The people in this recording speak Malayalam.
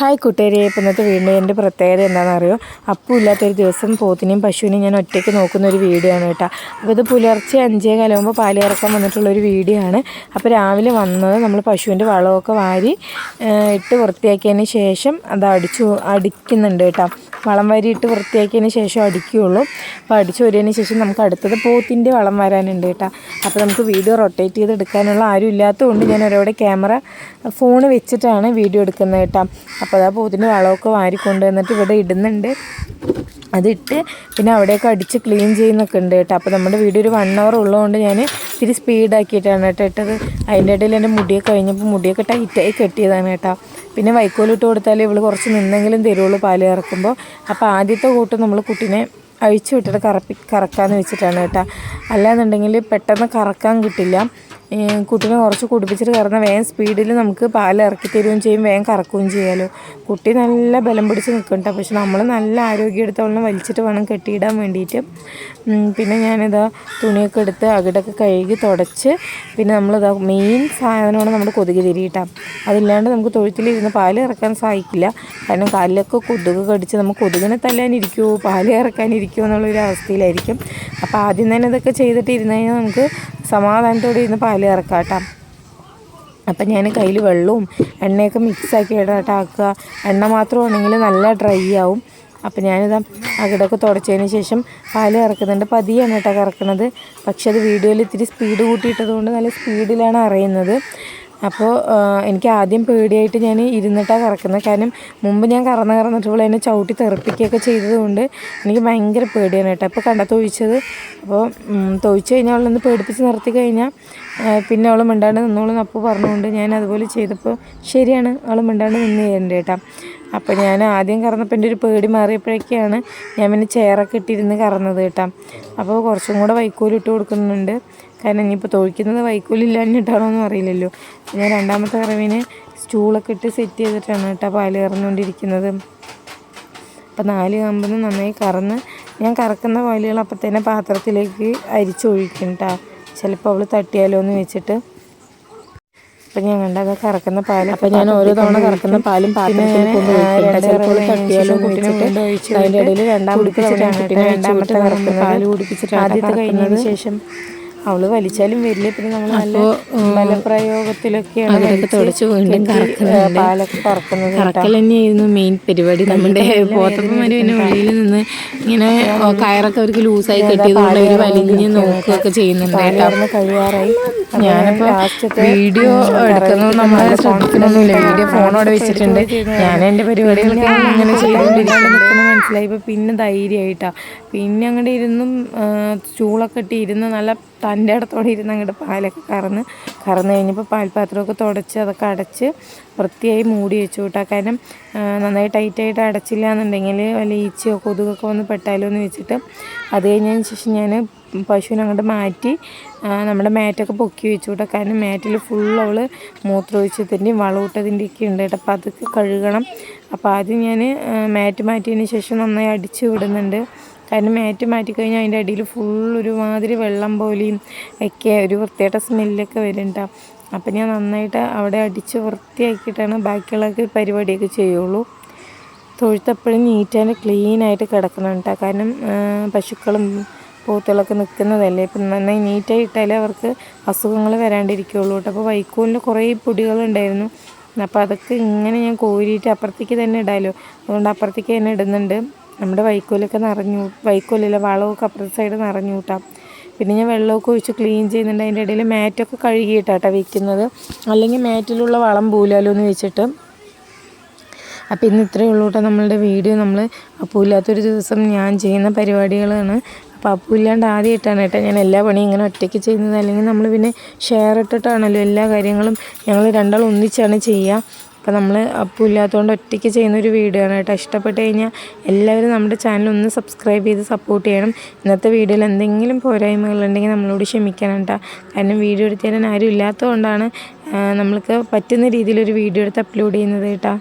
ഹായ് കൂട്ടുകാരി ഇപ്പം ഇന്നത്തെ വീടിന്റെ എന്റെ പ്രത്യേകത അപ്പു ഇല്ലാത്തൊരു ദിവസം പോത്തിനെയും പശുവിനെയും ഞാൻ ഒറ്റയ്ക്ക് നോക്കുന്ന ഒരു വീഡിയോ ആണ് കേട്ടോ. അപ്പോൾ ഇത് പുലർച്ചെ അഞ്ചേ കാലമാകുമ്പോൾ പാൽ ഇറക്കാൻ വന്നിട്ടുള്ള ഒരു വീഡിയോ ആണ്. അപ്പോൾ രാവിലെ വന്നത് നമ്മൾ പശുവിന്റെ വളമൊക്കെ വാരി ഇട്ട് വൃത്തിയാക്കിയതിന് ശേഷം അത് അടിച്ചു അടിക്കുന്നുണ്ട് കേട്ടോ. വളം വാരി ഇട്ട് വൃത്തിയാക്കിയതിന് ശേഷം അടിക്കുകയുള്ളൂ. അപ്പോൾ അടിച്ചു വരുന്നതിന് ശേഷം നമുക്ക് അടുത്തത് പോത്തിന്റെ വളം വരാനുണ്ട് കേട്ടോ. അപ്പോൾ നമുക്ക് വീഡിയോ റൊട്ടേറ്റ് ചെയ്ത് എടുക്കാനുള്ള ആരും ഇല്ലാത്തതുകൊണ്ട് ഞാൻ ഒരവിടെ ക്യാമറ ഫോൺ വെച്ചിട്ടാണ് വീഡിയോ എടുക്കുന്നത് കേട്ടോ. അപ്പോൾ അതാ പോത്തിന്റെ വളമൊക്കെ വാരിക്കൊണ്ട് വന്നിട്ട് ഇവിടെ ഇടുന്നുണ്ട്. അതിട്ട് പിന്നെ അവിടെയൊക്കെ അടിച്ച് ക്ലീൻ ചെയ്യുന്നൊക്കെ ഉണ്ട് കേട്ടോ. അപ്പോൾ നമ്മുടെ വീഡിയോ ഒരു വൺ അവർ ഉള്ളതുകൊണ്ട് ഞാൻ ഇത്തിരി സ്പീഡാക്കിയിട്ടാണ് കേട്ടോ ഇട്ടത്. അതിന്റെ ഇടയിൽ എന്റെ മുടിയൊക്കെ കഴിഞ്ഞപ്പോൾ മുടിയൊക്കെ ടൈറ്റായി കെട്ടിയതാണ് കേട്ടോ. പിന്നെ വൈക്കോലിട്ട് കൊടുത്താലേ ഇവൾ കുറച്ച് നിന്നെങ്കിലും തരുള്ളൂ പാൽ കറക്കുമ്പോൾ. അപ്പോൾ ആദ്യത്തെ കൂട്ട് നമ്മൾ കുട്ടീനെ അഴിച്ചു വിട്ടിട്ട് കറപ്പി കറക്കാമെന്ന് വെച്ചിട്ടാണ് കേട്ടോ. അല്ലാന്നുണ്ടെങ്കിൽ പെട്ടെന്ന് കറക്കാൻ കിട്ടില്ല. കുട്ടീനെ കുറച്ച് കുടിപ്പിച്ചിട്ട് കറന്ന വേഗം സ്പീഡിൽ നമുക്ക് പാൽ ഇറക്കി തരുകയും ചെയ്യും വേഗം കറക്കുകയും ചെയ്യാമല്ലോ കുട്ടി നല്ല ബലം പിടിച്ച് നിൽക്കണ്ട പക്ഷെ നമ്മൾ നല്ല ആരോഗ്യം എടുത്തോളം വലിച്ചിട്ട് വേണം കെട്ടിയിടാൻ വേണ്ടിയിട്ട്. പിന്നെ ഞാനിതാ തുണിയൊക്കെ എടുത്ത് അകിടൊക്കെ കഴുകി തുടച്ച് പിന്നെ നമ്മളിതാ മെയിൻ സാധനമാണ് നമ്മുടെ കൊതുക് തിരിയിട്ടാം അതില്ലാണ്ട് നമുക്ക് തൊഴുത്തിലിരുന്ന് പാൽ ഇറക്കാൻ സാധിക്കില്ല. കാരണം കാലിലൊക്കെ കൊതുക് കടിച്ച് നമുക്ക് കൊതുകിനെ തല്ലാനിരിക്കുമോ പാൽ ഇറക്കാനിരിക്കുമോ എന്നുള്ളൊരു അവസ്ഥയിലായിരിക്കും. അപ്പോൾ ആദ്യം തന്നെ ഇതൊക്കെ ചെയ്തിട്ട് ഇരുന്ന് കഴിഞ്ഞാൽ നമുക്ക് സമാധാനത്തോടെ ഇരുന്ന് പാൽ ഇറക്കാം കേട്ടോ അപ്പം ഞാൻ കയ്യിൽ വെള്ളവും എണ്ണയൊക്കെ മിക്സാക്കി ഇടാട്ട് ആക്കുക എണ്ണ മാത്രമാണെങ്കിൽ നല്ല ഡ്രൈ ആവും. അപ്പം ഞാനിതാ അകിടൊക്കെ തുടച്ചതിന് ശേഷം പാൽ ഇറക്കുന്നുണ്ട് പതിയാണ് കേട്ടോ കറക്കണത്. പക്ഷെ അത് വീഡിയോയിൽ ഇത്തിരി സ്പീഡ് കൂട്ടിയിട്ടത് കൊണ്ട് നല്ല സ്പീഡിലാണ് അറിയുന്നത് അപ്പോൾ എനിക്ക് ആദ്യം പേടിയായിട്ട് ഞാൻ ഇരുന്നിട്ടാണ് കറക്കുന്നത് കാരണം മുമ്പ് ഞാൻ കറന്ന് കറന്നിട്ടുള്ള എന്നെ ചവിട്ടി തെറിപ്പിക്കുകയൊക്കെ ചെയ്തതുകൊണ്ട് എനിക്ക് ഭയങ്കര പേടിയാണ് കേട്ടോ. അപ്പോൾ കണ്ട തൊഴിച്ചത്. അപ്പോൾ തൊഴിച്ച് കഴിഞ്ഞാൽ അവളൊന്ന് പേടിപ്പിച്ച് നിർത്തി കഴിഞ്ഞാൽ പിന്നെ അവൾ മിണ്ടാണ്ട് നിന്നോളും അപ്പോൾ പറഞ്ഞുകൊണ്ട് ഞാൻ അതുപോലെ ചെയ്തപ്പോൾ ശരിയാണ് അവൾ മിണ്ടാണ്ട് നിന്ന് തരേണ്ടത് കേട്ടോ. അപ്പോൾ ഞാൻ ആദ്യം കറന്നപ്പോൾ എന്റെ ഒരു പേടി മാറിയപ്പോഴൊക്കെയാണ് ഞാൻ പിന്നെ ചെയറൊക്കെ ഇട്ടിരുന്ന് കറന്നത് കേട്ടോ. അപ്പോൾ കുറച്ചും കൂടെ വൈക്കോലിട്ട് കൊടുക്കുന്നുണ്ട്. കാരണം ഇനിയിപ്പോൾ തൊഴിക്കുന്നത് വൈക്കോലില്ലാഞ്ഞിട്ടാണോ എന്നും അറിയില്ലല്ലോ. ഞാൻ രണ്ടാമത്തെ കറവിന് സ്റ്റൂളൊക്കെ ഇട്ട് സെറ്റ് ചെയ്തിട്ടാണ് കേട്ടോ പാൽ കറന്നുകൊണ്ടിരിക്കുന്നത്. അപ്പം നാല് കമ്പന്ന് നന്നായി കറന്ന് ഞാൻ കറക്കുന്ന പാലുകൾ അപ്പം തന്നെ പാത്രത്തിലേക്ക് അരിച്ചൊഴിക്കും കേട്ടോ ചിലപ്പോൾ അവൾ തട്ടിയാലോ എന്ന് വെച്ചിട്ട്. അപ്പം ഞാൻ കണ്ടത് കറക്കുന്ന പാൽ. അപ്പം ഞാൻ ഓരോ തവണ കറക്കുന്ന പാലും പാത്രത്തിൽ രണ്ടാമത്തെ കറക്കുന്ന പാൽ കുടിപ്പിച്ചിട്ട് ആദ്യത്തെ കഴിഞ്ഞതിന് ശേഷം അവൾ വലിച്ചാലും വരില്ല. പിന്നെ നമ്മൾ നല്ല ബലപ്രയോഗത്തിലൊക്കെയാണ് പ്രയോഗത്തിലൊക്കെ തുടച്ച് വീണ്ടും. കറക്കൽ തന്നെയായിരുന്നു മെയിൻ പരിപാടി. നമ്മുടെ പോത്തപ്പന്മാര് പിന്നെ വെളിയിൽ നിന്ന് ഇങ്ങനെ കയറൊക്കെ അവർക്ക് ലൂസായി കെട്ടിയതുകൊണ്ട് അവർ വലിഞ്ഞ് നോക്കുകയൊക്കെ ചെയ്യുന്നുണ്ട് കേട്ടോ. ഞാനിപ്പോ വീഡിയോ എടുക്കുന്നത് നമ്മളെ ശ്രദ്ധിക്കണമെന്നില്ല വീഡിയോ ഫോണോടെ വെച്ചിട്ടുണ്ട്. ഞാൻ എന്റെ പരിപാടികളൊക്കെ ഇങ്ങനെ ചെയ്തുകൊണ്ടിരിക്കും നിൽക്കുന്ന മനസ്സിലായി. ഇപ്പൊ പിന്നെ ധൈര്യമായിട്ടാ. പിന്നെ അങ്ങോട്ട് ഇരുന്നും ചൂളൊക്കെ ഇട്ട് ഇരുന്ന് നല്ല തന്റെ ഇടത്തോടെ ഇരുന്ന് അങ്ങോട്ട് പാലൊക്കെ കറന്ന് കറന്ന് കഴിഞ്ഞപ്പോൾ പാൽപാത്രമൊക്കെ തുടച്ച് അതൊക്കെ അടച്ച് വൃത്തിയായി മൂടി വെച്ചു കേട്ടോ. കാരണം നന്നായി ടൈറ്റായിട്ട് അടച്ചില്ല എന്നുണ്ടെങ്കിൽ വല്ല ഈച്ചയോ കൊതുകൊക്കെ വന്ന് പെട്ടാലോ എന്ന് വെച്ചിട്ട് അത് കഴിഞ്ഞതിന് ശേഷം ഞാൻ പശുവിനെ അങ്ങോട്ട് മാറ്റി നമ്മുടെ മാറ്റൊക്കെ പൊക്കി വെച്ചു കേട്ടോ. കാരണം മാറ്റിൽ ഫുൾ അവൾ മൂത്രമൊഴിച്ചതിന്റെയും വളമിട്ടതിന്റെയൊക്കെ ഉണ്ട് കേട്ടോ. അപ്പോൾ അതൊക്കെ കഴുകണം. അപ്പോൾ ആദ്യം ഞാൻ മാറ്റ് മാറ്റിയതിന് ശേഷം നന്നായി അടിച്ച് വിടുന്നുണ്ട്. കാരണം മാറ്റ് മാറ്റി കഴിഞ്ഞാൽ അതിന്റെ അടിയിൽ ഫുൾ ഒരുമാതിരി വെള്ളം പോലെയും ഒക്കെ ഒരു വൃത്തിയായിട്ട സ്മെല്ലൊക്കെ വരുന്നുണ്ട്. അപ്പം ഞാൻ നന്നായിട്ട് അവിടെ അടിച്ച് വൃത്തിയാക്കിയിട്ടാണ് ബാക്കിയുള്ളൊക്കെ പരിപാടിയൊക്കെ ചെയ്യുള്ളൂ. തൊഴുത്തപ്പോഴും നീറ്റ് ആൻഡ് ക്ലീൻ ആയിട്ട് കാരണം പശുക്കളും പോത്തുകളൊക്കെ നിൽക്കുന്നതല്ലേ? ഇപ്പം നന്നായി നീറ്റായി ഇട്ടാലേ അവർക്ക് അസുഖങ്ങൾ വരാണ്ടിരിക്കുകയുള്ളൂ കേട്ടോ. അപ്പോൾ വൈക്കോലിന് കുറേ പൊടികളുണ്ടായിരുന്നു. അപ്പോൾ അതൊക്കെ ഇങ്ങനെ ഞാൻ കോരിയിട്ട് അപ്പുറത്തേക്ക് തന്നെ ഇടാമല്ലോ അതുകൊണ്ട് അപ്പുറത്തേക്ക് തന്നെ ഇടുന്നുണ്ട്. നമ്മുടെ വൈക്കോലൊക്കെ നിറഞ്ഞു വൈക്കോലില്ല വളമൊക്കെ അപ്പുറത്തെ സൈഡ് നിറഞ്ഞു കൂട്ടാം പിന്നെ ഞാൻ വെള്ളമൊക്കെ ഒഴിച്ച് ക്ലീൻ ചെയ്യുന്നുണ്ട്. അതിന്റെ ഇടയിൽ മാറ്റൊക്കെ കഴുകിയിട്ടാട്ടോ വയ്ക്കുന്നത് അല്ലെങ്കിൽ മാറ്റിലുള്ള വളം പൂലാലോ എന്ന് വെച്ചിട്ട്. അപ്പോൾ ഇന്ന് ഇത്രയേ ഉള്ളൂ കേട്ടോ നമ്മളുടെ വീഡിയോ. നമ്മൾ അപ്പൂല്ലാത്തൊരു ദിവസം ഞാൻ ചെയ്യുന്ന പരിപാടികളാണ്. അപ്പോൾ അപ്പൂല്ലാണ്ട് ആദ്യമായിട്ടാണ് കേട്ടോ ഞാൻ എല്ലാ പണിയും ഇങ്ങനെ ഒറ്റയ്ക്ക് ചെയ്യുന്നത്. അല്ലെങ്കിൽ നമ്മൾ പിന്നെ ഷെയർ ഇട്ടിട്ടാണല്ലോ എല്ലാ കാര്യങ്ങളും ഞങ്ങൾ രണ്ടാൾ ഒന്നിച്ചാണ് ചെയ്യുക. അപ്പോൾ നമ്മൾ അപ്പം ഇല്ലാത്തതുകൊണ്ട് ഒറ്റയ്ക്ക് ചെയ്യുന്നൊരു വീഡിയോ ആണ് കേട്ടോ. ഇഷ്ടപ്പെട്ട് കഴിഞ്ഞാൽ എല്ലാവരും നമ്മുടെ ചാനൽ ഒന്ന് സബ്സ്ക്രൈബ് ചെയ്ത് സപ്പോർട്ട് ചെയ്യണം. ഇന്നത്തെ വീഡിയോയിൽ എന്തെങ്കിലും പോരായ്മകളുണ്ടെങ്കിൽ നമ്മളോട് ക്ഷമിക്കണം കേട്ടോ. കാരണം വീഡിയോ എടുത്ത് തരാൻ ആരും ഇല്ലാത്തതുകൊണ്ടാണ് നമ്മൾക്ക് പറ്റുന്ന രീതിയിലൊരു വീഡിയോ എടുത്ത് അപ്ലോഡ് ചെയ്യുന്നത് കേട്ടോ.